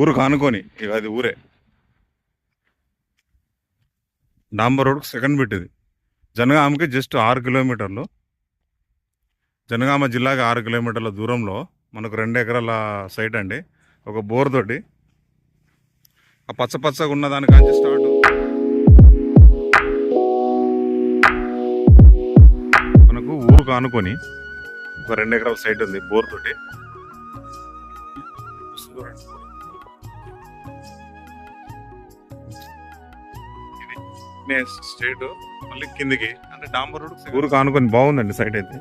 ఊరు కానుకొని ఇక అది ఊరే. డాంబర్ రోడ్ సెకండ్ బిట్ ఇది జనగామకి జస్ట్ ఆరు కిలోమీటర్లు. జనగామ జిల్లాకి ఆరు కిలోమీటర్ల దూరంలో మనకు రెండు ఎకరాల సైట్ అండి. ఒక బోర్ తోటి. ఆ పచ్చ పచ్చగా ఉన్న దానికంటే స్టార్ట్. మనకు ఊరు కానుకొని ఒక రెండు ఎకరాల సైట్ ఉంది బోర్ తోటి. ఇది స్ట్రేట్ మళ్ళీ కిందికి అంటే డాంబర్ రోడ్ ఊరు కానుకొని బాగుందండి సైట్ అయితే.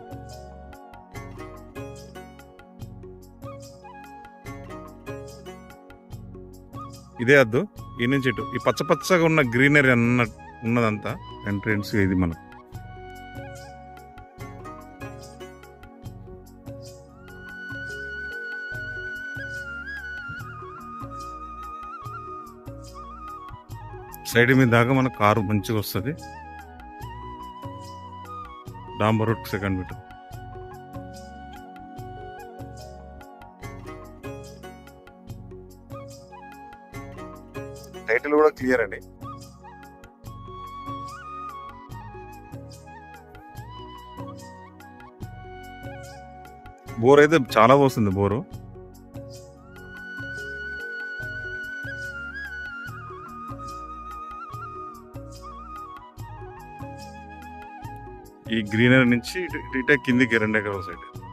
ఇదే అద్దు ఈ నుంచి ఇటు. ఈ పచ్చ పచ్చగా ఉన్న గ్రీనరీ అన్న ఉన్నదంతా ఎంట్రెన్స్ ఇది మనకు. సైడ్ మీద దాకా మన కారు మంచిగా వస్తుంది. డాంబర్ రోడ్ సెకండ్ మీటర్. టైటిల్ కూడా క్లియర్ అండి. బోర్ అయితే చాలా పోస్తుంది బోరు. ఈ గ్రీనరీ నుంచి ఇటు- ఇటే కిందికి రెండు ఎకరాల సైడ్.